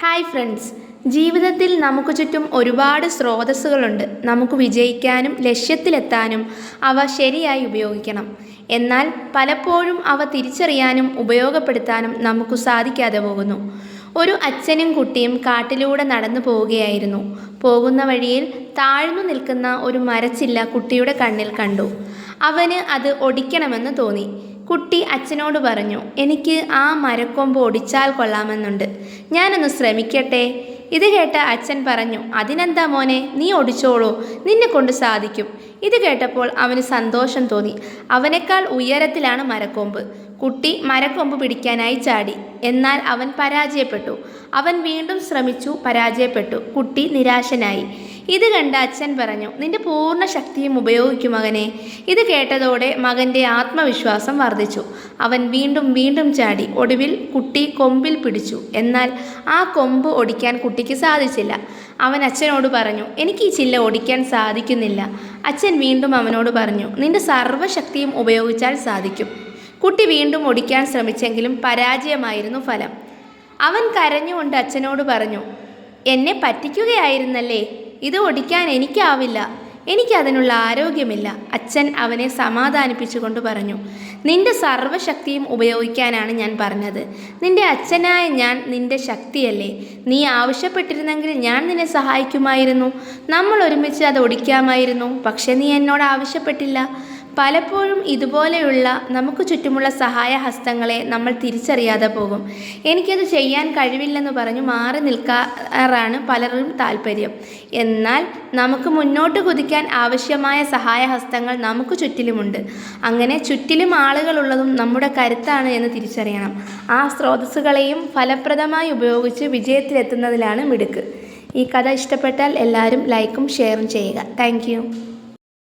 Hi friends. ജീവിതത്തിൽ നമുക്ക് ചുറ്റും ഒരുപാട് സ്രോതസ്സുകളുണ്ട്. നമുക്ക് വിജയിക്കാനും ലക്ഷ്യത്തിലെത്താനും അവ ശരിയായി ഉപയോഗിക്കണം. എന്നാൽ പലപ്പോഴും അവ തിരിച്ചറിയാനും ഉപയോഗപ്പെടുത്താനും നമുക്ക് സാധിക്കാതെ പോകുന്നു. ഒരു അച്ഛനും കുട്ടിയും കാട്ടിലൂടെ നടന്നു പോവുകയായിരുന്നു. പോകുന്ന വഴിയിൽ താഴ്ന്നു നിൽക്കുന്ന ഒരു മരച്ചില്ല കുട്ടിയുടെ കണ്ണിൽ കണ്ടു. അവന് അത് ഒടിക്കണമെന്ന് തോന്നി. കുട്ടി അച്ഛനോട് പറഞ്ഞു എനിക്ക് ആ മരക്കൊമ്പ് ഒടിച്ചാൽ കൊള്ളാമെന്നുണ്ട്. ഞാനൊന്ന് ശ്രമിക്കട്ടെ? ഇത് കേട്ട അച്ഛൻ പറഞ്ഞു അതിനെന്താ മോനെ നീ ഒടിച്ചോളൂ നിന്നെ കൊണ്ട് സാധിക്കും. ഇത് കേട്ടപ്പോൾ അവന് സന്തോഷം തോന്നി. അവനേക്കാൾ ഉയരത്തിലാണ് മരക്കൊമ്പ്. കുട്ടി മരക്കൊമ്പ് പിടിക്കാനായി ചാടി. എന്നാൽ അവൻ പരാജയപ്പെട്ടു. അവൻ വീണ്ടും ശ്രമിച്ചു പരാജയപ്പെട്ടു. കുട്ടി നിരാശനായി. ഇത് കണ്ട അച്ഛൻ പറഞ്ഞു നിന്റെ പൂർണ ശക്തിയും ഉപയോഗിക്കും മകനെ. ഇത് കേട്ടതോടെ മകന്റെ ആത്മവിശ്വാസം വർദ്ധിച്ചു. അവൻ വീണ്ടും വീണ്ടും ചാടി ഒടുവിൽ കുട്ടി കൊമ്പിൽ പിടിച്ചു. എന്നാൽ ആ കൊമ്പ് ഒടിക്കാൻ കുട്ടിക്ക് സാധിച്ചില്ല. അവൻ അച്ഛനോട് പറഞ്ഞു എനിക്ക് ഈ ചില്ല ഒടിക്കാൻ സാധിക്കുന്നില്ല. അച്ഛൻ വീണ്ടും അവനോട് പറഞ്ഞു നിന്റെ സർവശക്തിയും ഉപയോഗിച്ചാൽ സാധിക്കും. കുട്ടി വീണ്ടും ഒടിക്കാൻ ശ്രമിച്ചെങ്കിലും പരാജയമായിരുന്നു ഫലം. അവൻ കരഞ്ഞുകൊണ്ട് അച്ഛനോട് പറഞ്ഞു എന്നെ പറ്റിക്കുകയായിരുന്നല്ലേ? ഇത് ഒടിക്കാൻ എനിക്കാവില്ല. എനിക്കതിനുള്ള ആരോഗ്യമില്ല. അച്ഛൻ അവനെ സമാധാനിപ്പിച്ചുകൊണ്ട് പറഞ്ഞു. നിന്റെ സർവശക്തിയും ഉപയോഗിക്കാനാണ് ഞാൻ പറഞ്ഞത്. നിന്റെ അച്ഛനായ ഞാൻ നിന്റെ ശക്തിയല്ലേ? നീ ആവശ്യപ്പെട്ടിരുന്നെങ്കിൽ ഞാൻ നിന്നെ സഹായിക്കുമായിരുന്നു. നമ്മൾ ഒരുമിച്ച് അത് ഒടിക്കാമായിരുന്നു പക്ഷെ നീ എന്നോട് ആവശ്യപ്പെട്ടില്ല. പലപ്പോഴും ഇതുപോലെയുള്ള നമുക്ക് ചുറ്റുമുള്ള സഹായ ഹസ്തങ്ങളെ നമ്മൾ തിരിച്ചറിയാതെ പോകും. എനിക്കത് ചെയ്യാൻ കഴിവില്ലെന്ന് പറഞ്ഞു മാറി നിൽക്കാറാണ് പലരും താല്പര്യം. എന്നാൽ നമുക്ക് മുന്നോട്ട് കുതിക്കാൻ ആവശ്യമായ സഹായ ഹസ്തങ്ങൾ നമുക്ക് ചുറ്റിലുമുണ്ട്. അങ്ങനെ ചുറ്റിലും ആളുകളുള്ളതും നമ്മുടെ കരുത്താണ് എന്ന് തിരിച്ചറിയണം. ആ സ്രോതസ്സുകളെയും ഫലപ്രദമായി ഉപയോഗിച്ച് വിജയത്തിലെത്തുന്നതിലാണ് മിടുക്ക്. ഈ കഥ ഇഷ്ടപ്പെട്ടാൽ എല്ലാവരും ലൈക്കും ഷെയറും ചെയ്യുക. താങ്ക്